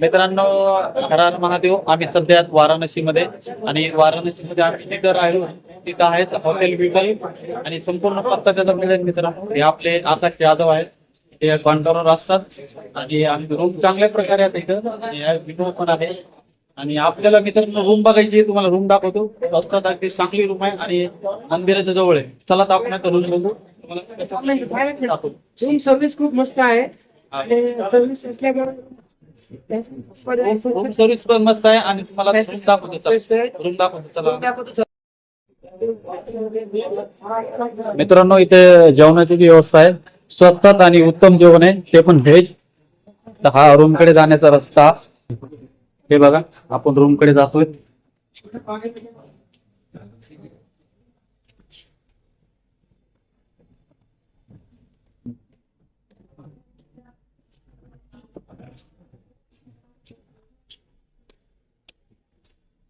मित्रांनो हर हर महादेव आम्ही सध्या वाराणसी मध्ये आणि वाराणसी मध्ये आम्ही जिथं राहिलो तिथं आहेत हॉटेल विमल आणि संपूर्ण पत्ता त्याचा मिळेल मित्रांनो हे आपले आकाश यादव आहेत. ते काउंटरवर असतात आणि आम्ही रूम चांगल्या प्रकारे आहेत इथं. विंडो पण आहे. आणि आपल्याला मित्रांनो रूम बघायची तुम्हाला रूम दाखवतो. स्वस्तात अगदी चांगली रूम आहे आणि मंदिराच्या जवळ आहे. चला तर आपण आता रूम बघू. तुम्हाला. रूम सर्व्हिस खूप मस्त आहे. सर्व्हिस असल्यामुळे रूम सर्व्हिस पण मस्त आहे आणि तुम्हाला रूम दाखवतो रूम दाखवतो चला मित्रांनो इथे जेवणाची व्यवस्था आहे स्वस्तात आणि उत्तम जेवण आहे ते पण व्हेज हा रूमकडे जाण्याचा रस्ता. हे बघा आपण रूमकडे जातोय.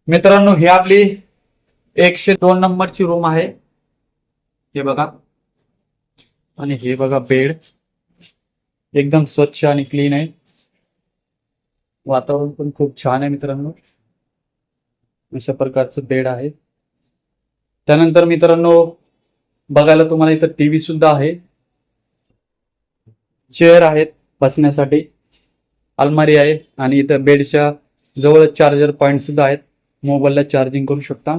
मित्रांनो ही आपली एकशे दोन नंबरची रूम आहे. हे बघा. आणि हे बघा बेड. एकदम स्वच्छ आणि क्लीन आहे. वातावरण पण खूप छान आहे मित्रांनो. अशा प्रकारचं बेड आहे. त्यानंतर मित्रांनो बघायला तुम्हाला इथं टीव्ही सुद्धा आहे. चेअर आहेत बसण्यासाठी. अलमारी आहे आणि इथं बेडच्या जवळ चार्जर पॉइंट सुद्धा आहेत. मोबाईलला चार्जिंग करू शकता.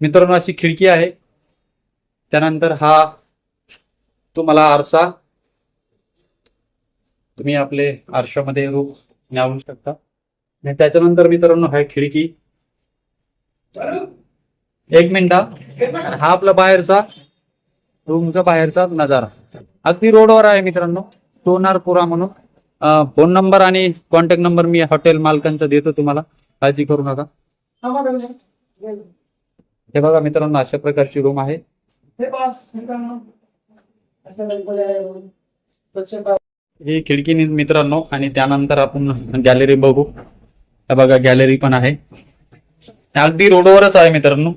मित्रांनो अशी खिडकी आहे. त्यानंतर हा तुम्हाला आरसा. तुम्ही आपले आरशामध्ये रूप न्यावू शकता. आणि त्याच्यानंतर मित्रांनो हा खिडकी. एक मिनिट हा. आपला बाहेरचा रूमचा बाहेरचा नजारा. अगदी रोडवर आहे मित्रांनो. सोनारपुरा म्हणून. फोन नंबर आणि कॉन्टॅक्ट नंबर मी हॉटेल मालकांचा देतो तुम्हाला. काळजी करू नका. हे बघा मित्रांनो अशा प्रकारची रूम आहे. ही खिडकी मित्रांनो आणि त्यानंतर आपण गॅलरी बघू. हे बघा गॅलरी पण आहे. अगदी रोडवरच आहे मित्रांनो.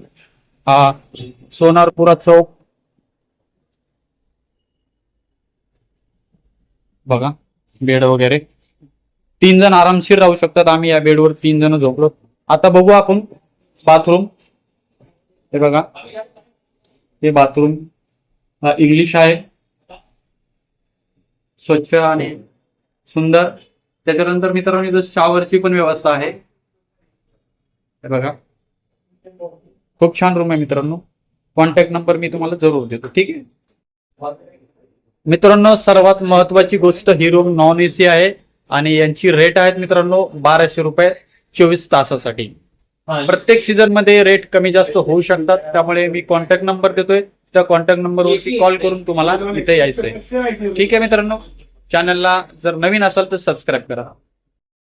हा सोनारपुरा चौक. बघा बेड वगैरे. तीन जण आरामशीर राहू शकतात. आम्ही या बेडवर तीन जण झोपलो. आता बघू आपण. बाथरूम. हे बघा. हे बाथरूम. इंग्लिश आहे. स्वच्छ आणि सुंदर. त्याच्यानंतर मित्रांनो इथं शॉवरची पण व्यवस्था आहे. हे बघा. खूप छान रूम आहे मित्रांनो. कॉन्टॅक्ट नंबर मी तुम्हाला जरूर देतो. ठीक आहे? मित्रांनो सर्वात महत्वाची गोष्ट ही रूम नॉन एसी आहे. आणि यांची रेट आहेत मित्रांनो बाराशे रुपये चोवीस तासासाठी. प्रत्येक सीझनमध्ये रेट कमी जास्त होऊ शकतात. त्यामुळे मी कॉन्टॅक्ट नंबर देतोय. त्या कॉन्टॅक्ट नंबरवरती कॉल करून तुम्हाला इथे यायचंय. ठीक आहे मित्रांनो. चॅनलला जर नवीन असाल तर सबस्क्राईब करा.